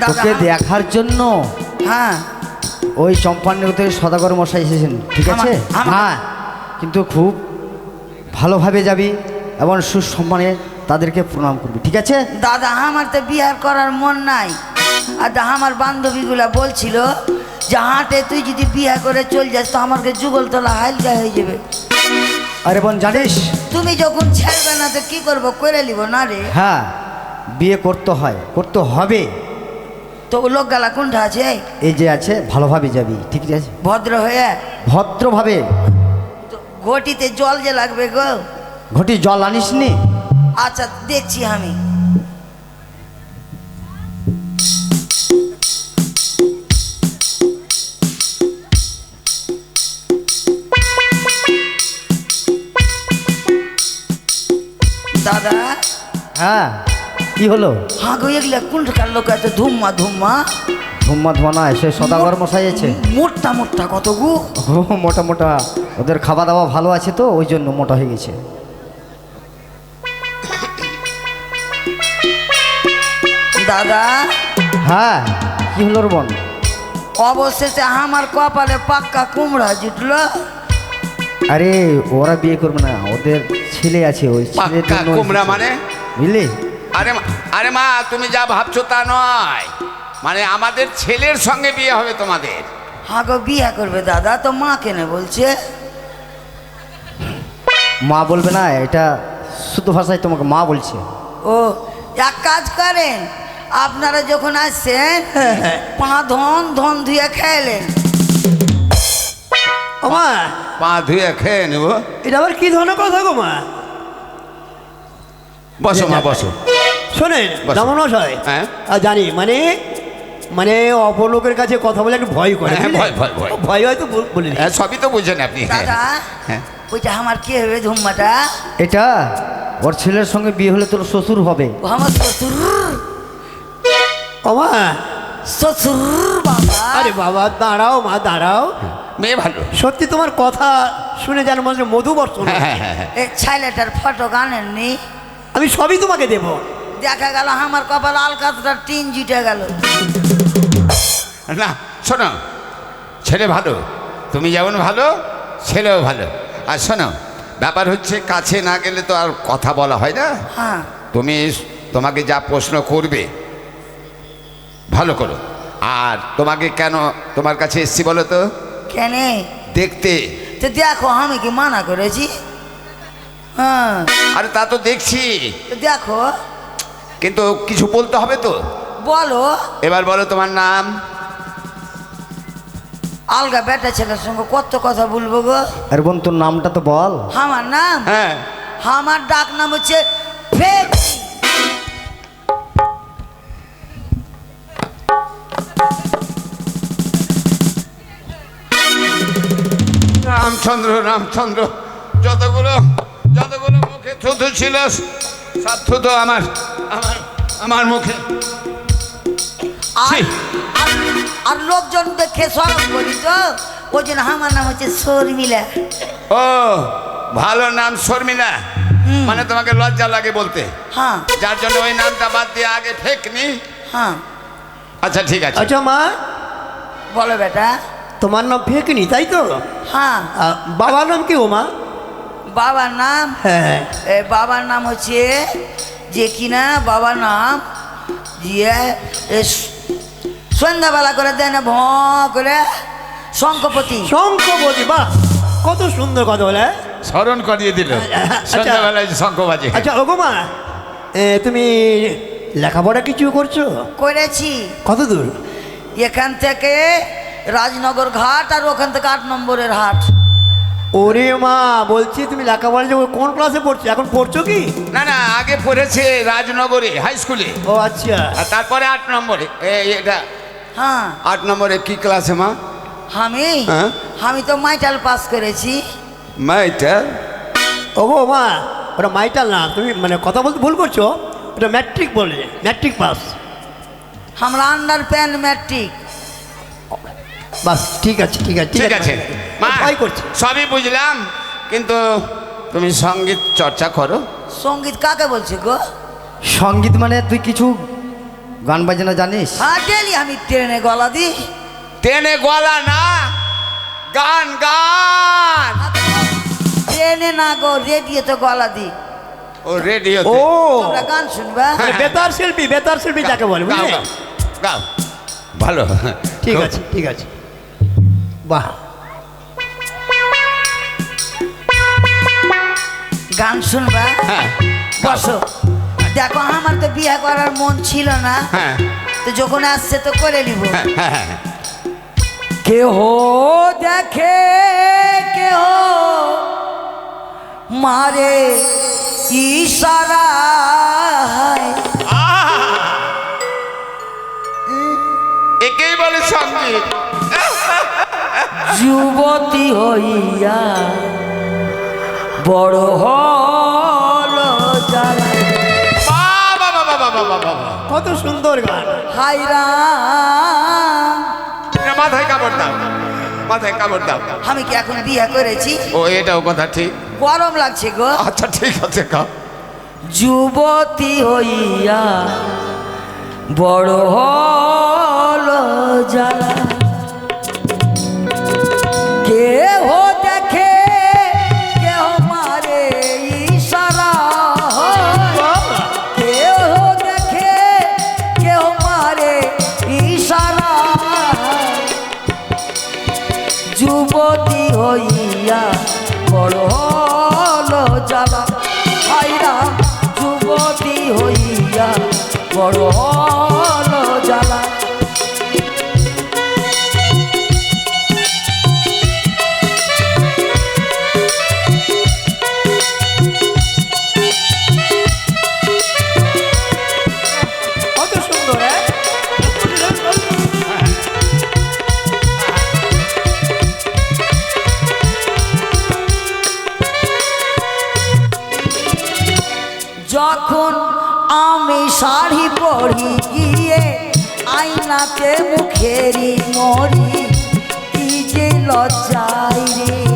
দাদা তোকে দেখার জন্য হ্যাঁ। ওই চম্পান্নগর থেকে সদাগর মশাই এসেছেন ঠিক আছে? হ্যাঁ কিন্তু খুব ভালোভাবে যাবি এবং সুসম্মানে তাদেরকে প্রণাম করবি ঠিক আছে? দাদা আমার তো বিয়ার করার মন নাই। আর দা আমার বান্ধবীগুলা বলছিল যে হাটে তুই যদি বিয়া করে চল যাস তো আমাকে যুগল তোলা হালকা হয়ে যাবে। আরে বোন জানিস? তুমি যখন ছাড়বে না তো কি করব? করে নিব না রে। হ্যাঁ বিয়ে করতে হয় করতে হবে। তো লোক গালা কোনটা আছে এই। যে আছে ভালোভাবে যাবি ঠিক আছে? ভদ্র হয়ে। ভদ্রভাবে? ঘটিতে জল যে লাগবে গো। ঘটি জল আনিস নি? আচ্ছা দেখছি আমি। দাদা? হ্যাঁ। কি হলো? হ্যাঁ গো এগুলা কোনটাকার লোক এত ধুম্মা ধুম্মা? ধুম্মা ধোয়া না এসে সদাগর মশাই আছে। মোটা মোটা কত গু? ও মোটা মোটা। ওদের খাওয়া দাওয়া ভালো আছে তো ওই জন্য মোটা হয়ে গেছে। দাদা? হ্যাঁ কি হলো বোন? অবশেষে আমার কপালে পাক্কা কুমড়া জুটলো। আরে ওরা বিয়ে করবে না ওদের ছেলে আছে ওই জন্য কুমড়া মানে? বুঝলি? আরে মা- আরে মা তুমি যা ভাবছ তা নয়। মানে আমাদের ছেলের সঙ্গে বিয়ে হবে তোমাদের। হ্যাঁ গো বিয়ে করবে দাদা তো মা কেনে বলছে? মা বলবে না এটা শুদ্ধ ভাষায় তোমাকে মা বলছে। ও এক কাজ করেন আপনারা যখন আসছেন পা ধন ধন ধুয়ে খাইলেন ওমা পা ধুয়ে খেয়ে নেব। এটা আবার কি ধরনের কথা গো মা? বসো মা বসো। শোনেন বসো। দামন মশাই হ্যাঁ? জানি মানে মানে অপর লোকের কাছে কথা বলে একটু ভয় করে হ্যাঁ, ভয়, ভয়, ভয়। ভয় হয়তো বল- বলিনি। হ্যাঁ, সবই তো বুঝেন আপনি। হ্যাঁ হ্যাঁ। ওইটা আমার কি হবে ধুম্মাটা? এটা ওর ছেলের সঙ্গে বিয়ে হলে তোর শ্বশুর হবে। আমার শ্বশুর। ওমা। শ্বশুর বাবা। আরে বাবা দাঁড়াও মা দাঁড়াও। মেয়ে ভালো। সত্যি তোমার কথা শুনে যেন মনে হচ্ছে মধু বর্ষণ হ্যাঁ হ্যাঁ হ্যাঁ। হ্যাঁ। ছেলেটার ফটো গানেননি? আমি সবই তোমাকে দেব। দেখা গেল আমার কপাল আলকাতটা টিন জিটে গেল। না শোনো ছেলে ভালো তুমি যেমন ভালো ছেলেও ভালো। আর শোনো ব্যাপার হচ্ছে কাছে না গেলে তো আর কথা বলা হয় না। হ্যাঁ। তুমি তোমাকে যা প্রশ্ন করবে ভালো করো। আর তোমাকে কেন তোমার কাছে এসছি বলো তো? কেনে? দেখতে। তো দেখো আমি কি মানা করেছি? হ্যাঁ। আরে তা তো দেখছি। তো দেখো। কিন্তু কিছু বলতে হবে তো? বলো। এবার বলো তোমার নাম। আলগা বেটা ছেলের সঙ্গে কত কথা বলব গো? আর বোন তোর নামটা তো বল। আমার নাম? হ্যাঁ। আমার ডাক নাম হচ্ছে ফেক রামচন্দ্র রামচন্দ্র যতগুলো যতগুলো মুখে থুতু ছিল সব থুতু আমার। আমার আমার মুখে। আর আর- আর লোকজন দেখে সরব করি তো। ওই জন্য আমার নাম হচ্ছে শর্মিলা। ও ভালো নাম শর্মিলা। মানে তোমাকে লজ্জা লাগে বলতে। হ্যাঁ। যার জন্য ওই নামটা বাদ দিয়ে আগে ফেকনি হ্যাঁ। আচ্ছা ঠিক আছে। আচ্ছা মা। বলো বেটা। তোমার নাম ফেকনি তাই তো? হ্যাঁ। বাবার নাম কি ও মা? বাবার নাম? হ্যাঁ। এ, বাবার নাম হচ্ছে যে কিনা? বাবার নাম দিয়ে এ, সন্ধ্যাবেলা করে দেয় না ভ করে শঙ্কপতি শঙ্কপতি বা কত সুন্দর কথা বলে হ্যাঁ? স্মরণ করিয়ে দিল আচ্ছা। সন্ধ্যাবেলায় শঙ্খ আচ্ছা ওগো মা এ, তুমি লেখাপড়া কিছু করছ? করেছি। কত দূর? এখান থেকে রাজনগর ঘাট আর ওখান থেকে আট নম্বরের হাট। ওরে মা বলছি তুমি লেখাপড়া যে কোন ক্লাসে পড়ছো? এখন পড়ছো কি? না না আগে পড়েছে রাজনগরে হাই স্কুলে ও আচ্ছা। আর তারপরে আট নম্বরে এটা। হ্যাঁ। আট নম্বরে কি ক্লাসে মা? আমি? হ্যাঁ? আমি তো মাইটাল পাস করেছি। মাইটা ওগো মা ওটা মাইটাল না তুমি মানে কথা বলতে ভুল করছ। ওটা ম্যাট্রিক বলে ম্যাট্রিক পাস আমরা আন্ডার প্যান ম্যাট্রিক বাস ঠিক আছে ঠিক আছে। ঠিক আছে। ভয় করছি। সবই বুঝলাম কিন্তু তুমি সংগীত চর্চা করো। সংগীত কাকে বলছে গো? সংগীত মানে তুই কিছু গান বাজনা জানিস? হ্যাঁ ডেলি আমি ট্রেনে গলা দিই। ট্রেনে গলা না গান গান। ট্রেনে না গো রেডিও তো গলা দিই। ও রেডিও ও। তোমরা গান শুনবা? মানে বেতার শিল্পী বেতার শিল্পী যাকে বলে গাও ভালো। ঠিক আছে ঠিক আছে। বাহ। গান শুনবা? হ্যাঁ। বসো। দেখো আমার তো বিয়ে করার মন ছিল না। হ্যাঁ। তো যখন আসছে তো করে নিব। হ্যাঁ। কেহ দেখে কেহ মারে ইশারা একেই বলে সংগীত যুবতী হইয়া বড় হল জ্বালা বাবা বাবা বাবা বাবা বাবা। কত সুন্দর গান। হাইরা না, মাথায় কাপড় দাও মাথায় কাপড় দাও। আমি কি এখন বিয়ে করেছি? ও এটাও কথা ঠিক। গরম লাগছে গো। আচ্ছা ঠিক আছে কাও যুবতী হইয়া বড় হল জ্বালা বড় আইনাতে মুখেরি মরি কি যে লজ্জায় রে।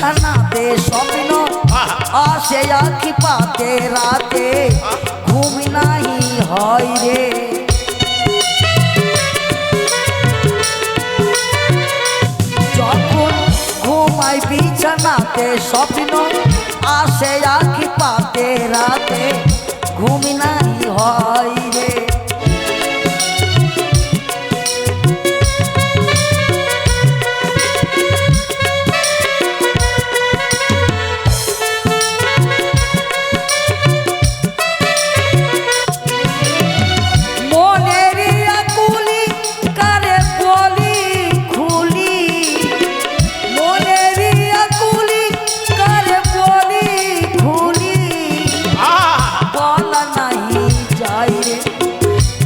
বিছানাতে স্বপ্ন, আসে আখি পাতে রাতে, ঘুম নাহি হয় রে। যখন ঘুমাই বিছানাতে স্বপ্ন, আসে আখি পাতে রাতে, ঘুম নাহি হয়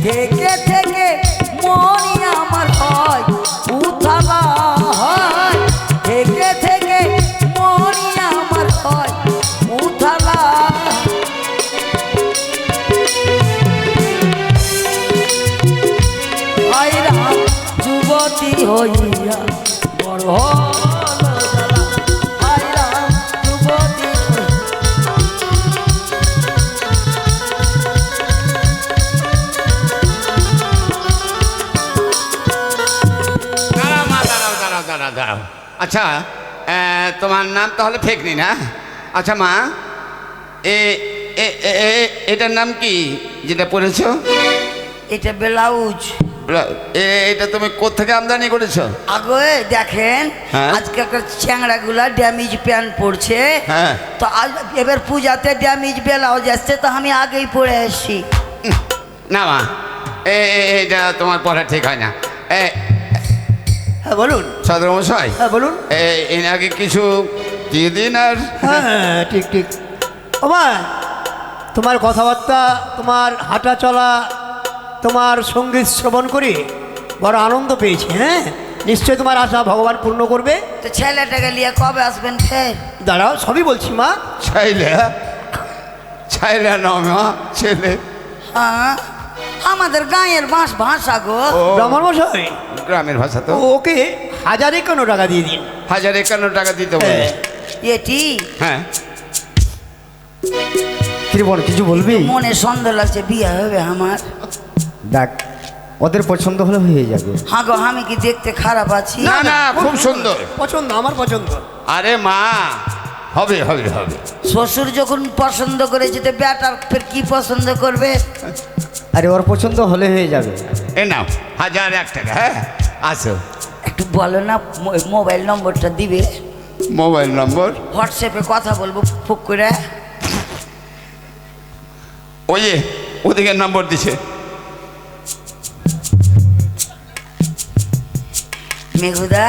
রে আচ্ছা তোমার নাম তাহলে ফেকনি না? আচ্ছা মা এ এটার নাম কি যেটা পড়েছো? এটা ব্লাউজ। এ- এটা তুমি কোথেকে আমদানি করেছ? আগে দেখেন হ্যাঁ। আজকে একটা চ্যাংড়াগুলা ড্যামেজ প্যান্ট পড়ছে। হ্যাঁ। তো এবার পূজাতে ড্যামেজ ব্লাউজ আসছে তো আমি আগেই পরে আসছি। না মা এটা তোমার পড়া ঠিক হয় না। হ্যাঁ বলুন। সদরমশাই হ্যাঁ বলুন। এ- এনাকে কিছু দিয়ে দিন আর হ্যাঁ ঠিক ঠিক। ও মা তোমার কথাবার্তা তোমার হাঁটা চলা তোমার সংগীত শ্রবণ করে বড় আনন্দ পেয়েছি হ্যাঁ? নিশ্চয়ই তোমার আশা ভগবান পূর্ণ করবে? তো ছেলেটাকে নিয়ে কবে আসবেন ফের দাঁড়াও সবই বলছি মা। চাইলে চাইলে না মা ছেলে। হ্যাঁ আমাদের গাঁয়ের বাঁশ ভাষা গো। ব্রাহ্মণ মশাই। গ্রামের ভাষা তো। ওকে হাজার একান্ন টাকা দিয়ে দিন। হাজার একান্ন টাকা দিতে বলে। হ্যাঁ। এটি? হ্যাঁ। বল কিছু বলবি? মনে সন্দেহ লাগছে বিয়ে হবে আমার। দেখ ওদের পছন্দ হলে হয়ে যাবে। হ্যাঁ গো আমি কি দেখতে খারাপ আছি? না না খুব সুন্দর। পছন্দ আমার পছন্দ। আরে মা হবে হবে হবে। শ্বশুর যখন পছন্দ করেছে তো বেটার ফের কি পছন্দ করবে? আরে ওর পছন্দ হলে হয়ে যাবে। এ নাও হাজার এক টাকা হ্যাঁ? আসো। একটু বলো না মোবাইল নম্বরটা দিবে? Mobile number? হোয়াটসঅ্যাপে কথা বলব ফুক করে। ওই যে ওদিকে নম্বর দিছে। মেঘুদা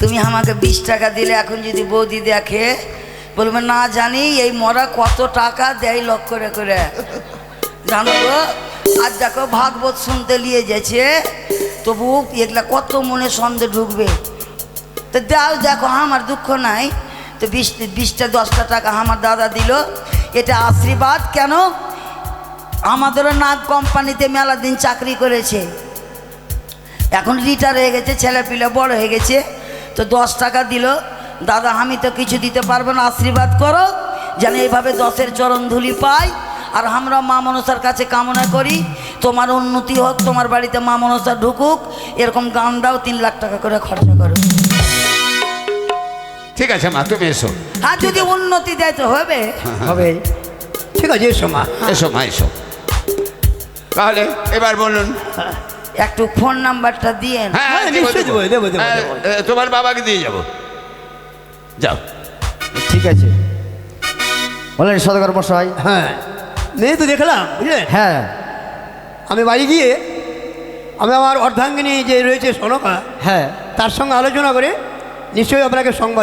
তুমি আমাকে বিশ টাকা দিলে এখন যদি বৌদি দেখে বলবে না জানি এই মরা কত টাকা দেয় লক্ষ করে করে। জানো তো আজ দেখো ভাগবত শুনতে নিয়ে গেছে। তবু এগুলা কত মনে সন্দেহ ঢুকবে। তো দাও দেখো, আমার দুঃখ নাই। তো বিশ, বিশটা, দশটা টাকা আমার দাদা দিল। এটা আশীর্বাদ কেন? আমাদেরও নাগ কোম্পানিতে মেলা দিন চাকরি করেছে। এখন রিটায়ার হয়ে গেছে, ছেলে পিলে বড় হয়ে গেছে। তো দশ টাকা দিল। দাদা, আমি তো কিছু দিতে পারব না, আশীর্বাদ করো। যেন এইভাবে দশের চরণ ধুলি পাই। আর আমরা মা মনসার কাছে কামনা করি তোমার উন্নতি হোক তোমার বাড়িতে মা মনসা ঢুকুক এরকম গান দাও তিন লাখ টাকা করে খরচা করো। ঠিক আছে মা তুমি এসো। আর যদি উন্নতি দেয় তো হবে। হবে। ঠিক আছে এসো মা। এসো মা এসো। তাহলে এবার বলুন। একটু ফোন নাম্বারটা দিয়ে হ্যাঁ, দেবো, হ্যাঁ, তোমার বাবাকে দিয়ে যাব। যাও। ঠিক আছে। বলেন সদগর মশাই। হ্যাঁ। মেয়ে তো দেখলাম বুঝলেন হ্যাঁ। আমি বাড়ি গিয়ে আমি আমার অর্ধাঙ্গিনী যে রয়েছে সনকা হ্যাঁ। তার সঙ্গে আলোচনা করে নিশ্চয়ই আপনাকে সংবাদ